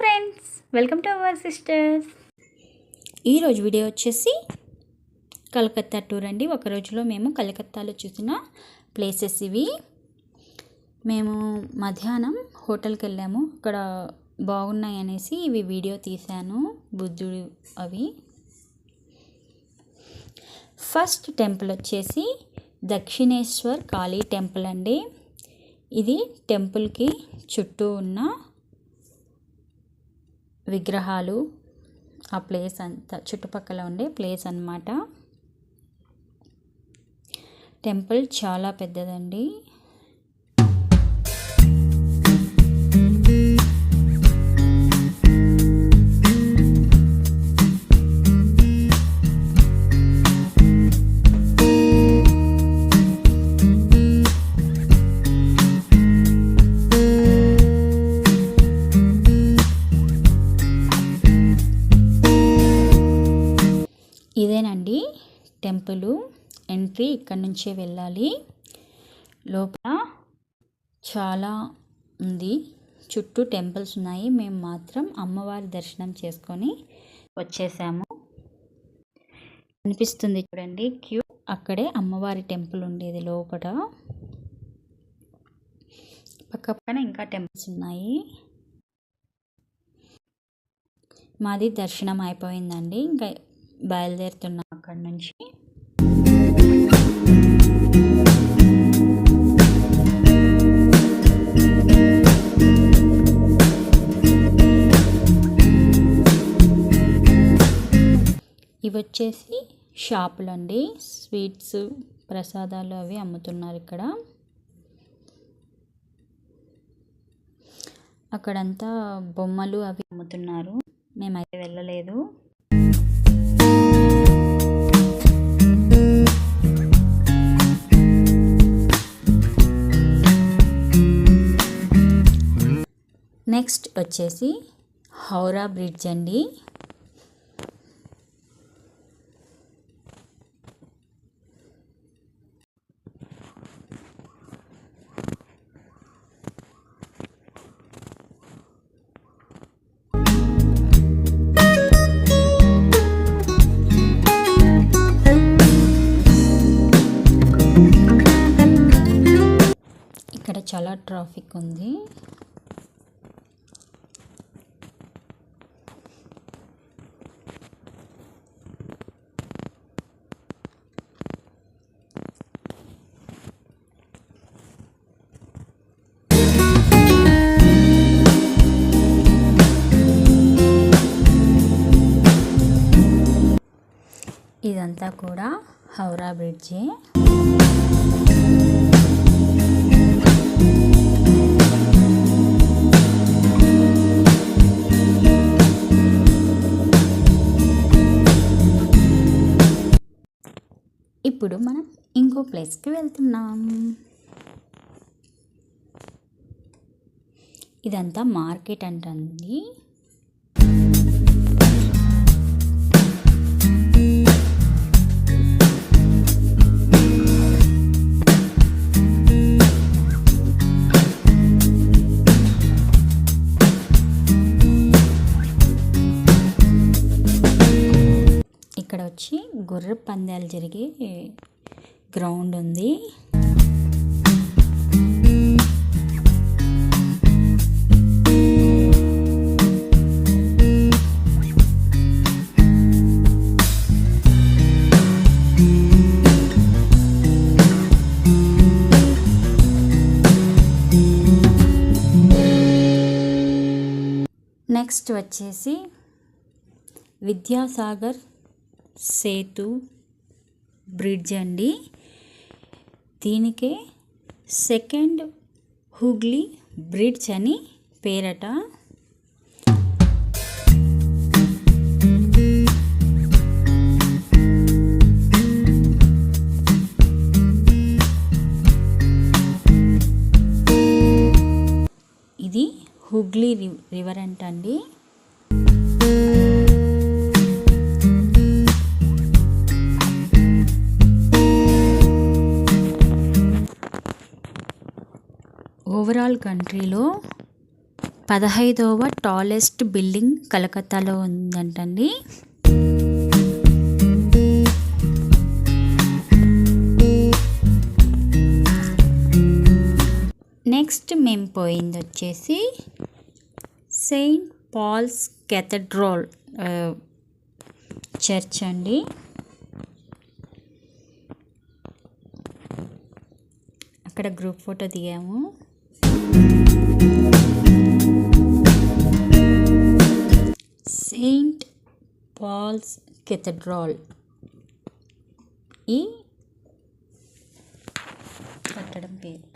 Friends. Welcome to our sisters ఈరోజు video వచ్చేసి Calcutta tour అండి. ఒక రోజులో మేము కలకత్తాలో చూసిన ప్లేసెస్ ఇవి. మేము మధ్యాహ్నం హోటల్కి వెళ్ళాము. అక్కడ బాగున్నాయి అనేసి ఇవి వీడియో తీశాను. బుద్ధుడు అవి. ఫస్ట్ టెంపుల్ వచ్చేసి దక్షిణేశ్వర్ కాళీ టెంపుల్ అండి. ఇది టెంపుల్కి చుట్టూ ఉన్న విగ్రహాలు ఆ ప్లేస్ అంతా చుట్టుపక్కల ఉండే ప్లేస్ అన్నమాట. టెంపుల్ చాలా పెద్దదండి. టెంపుల్ ఎంట్రీ ఇక్కడి నుంచే వెళ్ళాలి. లోపల చాలా ఉంది. చుట్టూ టెంపుల్స్ ఉన్నాయి. మేము మాత్రం అమ్మవారి దర్శనం చేసుకొని వచ్చేసాము. అనిపిస్తుంది చూడండి క్యూ అక్కడే అమ్మవారి టెంపుల్ ఉండేది లోపల పక్క పక్కన ఇంకా టెంపుల్స్ ఉన్నాయి. మాది దర్శనం అయిపోయిందండి. ఇంకా బయలుదేరుతున్నాం అక్కడ నుంచి. ఇవి వచ్చేసి షాపులు అండి స్వీట్స్ ప్రసాదాలు అవి అమ్ముతున్నారు ఇక్కడ. అక్కడంతా బొమ్మలు అవి అమ్ముతున్నారు. మేమైతే వెళ్ళలేదు. నెక్స్ట్ వచ్చేసి హౌరా బ్రిడ్జ్ అండి. ఇక్కడ చాలా ట్రాఫిక్ ఉంది. కూడా హౌరా బ్రిడ్జే. ఇప్పుడు మనం ఇంకో ప్లేస్కి వెళ్తున్నాం. ఇదంతా మార్కెట్ అంటుంది. వచ్చి గొర్రె పందాలు జరిగే గ్రౌండ్ ఉంది. నెక్స్ట్ వచ్చేసి విద్యాసాగర్ సేతు బ్రిడ్జ్ అండి. దీనికే సెకండ్ హుగ్లీ బ్రిడ్జ్ అని పేరట. ఇది హుగ్లీ రివర్ అంటండి. ఓవరాల్ కంట్రీలో పదహైదవ టాలెస్ట్ బిల్డింగ్ కలకత్తాలో ఉందంటండి. నెక్స్ట్ మేము పోయింది వచ్చేసి సెయింట్ పాల్స్ కెథడ్రాల్ చర్చ్ అండి. అక్కడ గ్రూప్ ఫోటో దిగాము. సెయింట్ పాల్స్ కెథడ్రాల్ ఈ కట్టడం పేరు.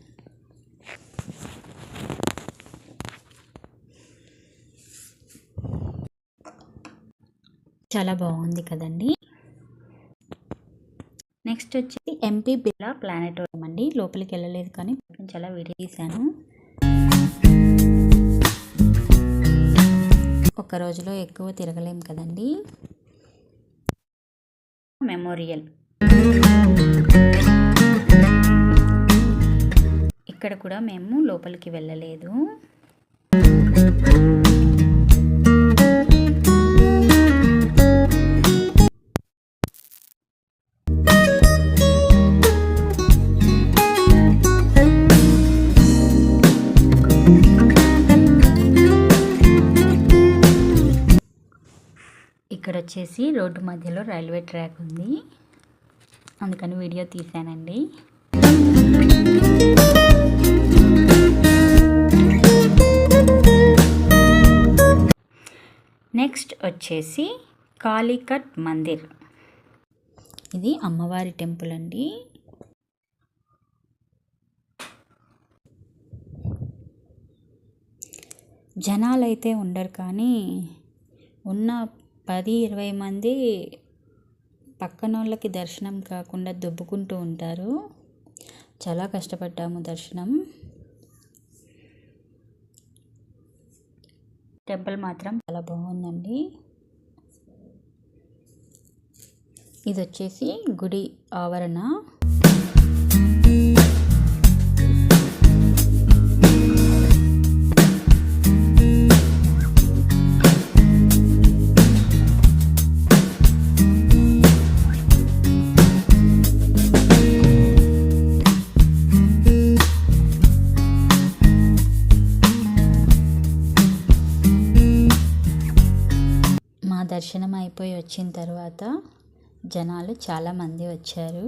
చాలా బాగుంది కదండి. నెక్స్ట్ వచ్చేసి ఎంపీ బిర్లా ప్లానెటోరియం అండి. లోపలికి వెళ్ళలేదు కానీ చాలా నుంచి వీడియో తీశాను. ఒక రోజులో ఎక్కువ తిరగలేం కదండి. మెమోరియల్. ఇక్కడ కూడా మేము లోపలికి వెళ్ళలేదు. వచ్చేసి రోడ్డు మధ్యలో రైల్వే ట్రాక్ ఉంది. అందుకని వీడియో తీశానండి నెక్స్ట్ వచ్చేసి కాళీకట్ మందిర్. ఇది అమ్మవారి టెంపుల్ అండి. జనాలు అయితే ఉండరు కానీ ఉన్న పది ఇరవై మంది పక్కన వాళ్ళకి దర్శనం కాకుండా దుబ్బుకుంటూ ఉంటారు. చాలా కష్టపడ్డాము దర్శనం. టెంపుల్ మాత్రం చాలా బాగుందండి. ఇది వచ్చేసి గుడి ఆవరణ. అయిపోయి వచ్చిన తర్వాత జనాలు చాలామంది వచ్చారు.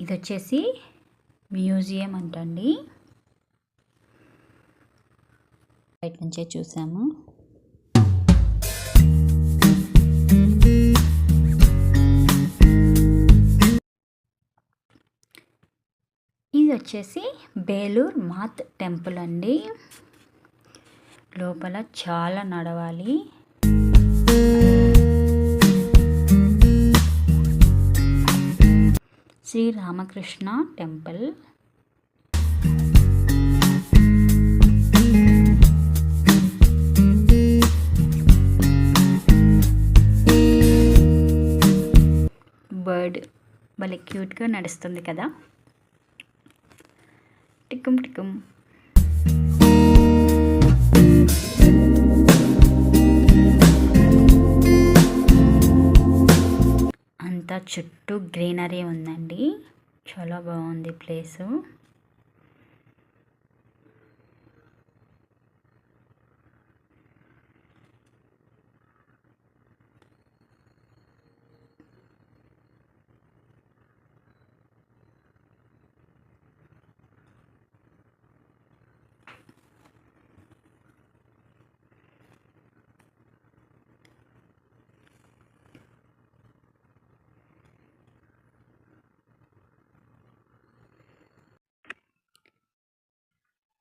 ఇది వచ్చేసి మ్యూజియం అంటండి. బయట నుంచే చూసాము. ఇది వచ్చేసి బేలూర్ మాత్ టెంపుల్ అండి. లోపల చాలా నడవాలి. శ్రీ రామకృష్ణ టెంపుల్. బర్డ్ భలే క్యూట్గా నడుస్తుంది కదా. టిక్కుం టిక్కుం. అంతా చుట్టూ గ్రీనరీ ఉందండి. చాలా బాగుంది ప్లేసు.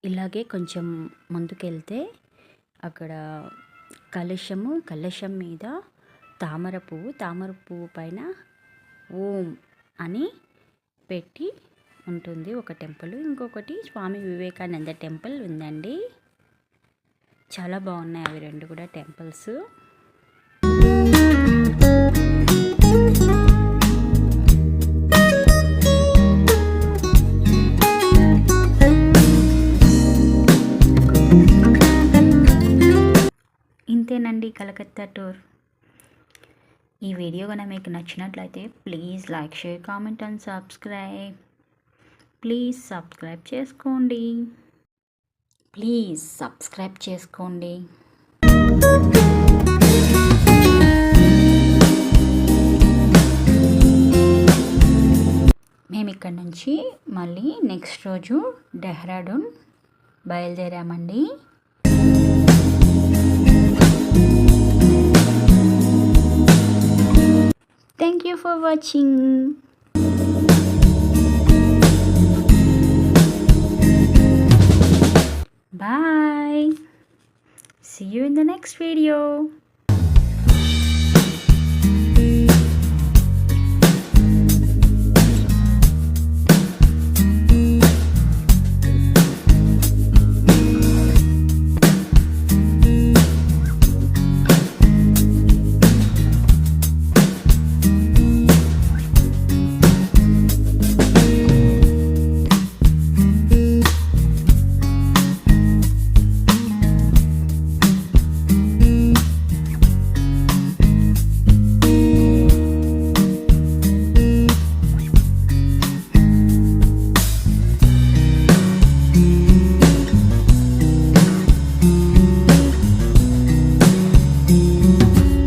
ఇలాగే కొంచెం ముందుకెళ్తే అక్కడ కలశము కలశం మీద తామర పువ్వు తామర పువ్వు పైన ఓం అని పెట్టి ఉంటుంది ఒక టెంపుల్. ఇంకొకటి స్వామి వివేకానంద టెంపుల్ ఉందండి. చాలా బాగున్నాయి అవి రెండు కూడా టెంపుల్స్. కలకత్తా టూర్. ఈ వీడియో కనుక మీకు నచ్చినట్లయితే please like share comment and subscribe. Please subscribe చేసుకోండి. ప్లీజ్ సబ్స్క్రైబ్ చేసుకోండి. మేము ఇక్కడ నుంచి మళ్ళీ నెక్స్ట్ రోజు Dehradun బయలుదేరామండి. Thank you for watching. Bye. See you in the next video.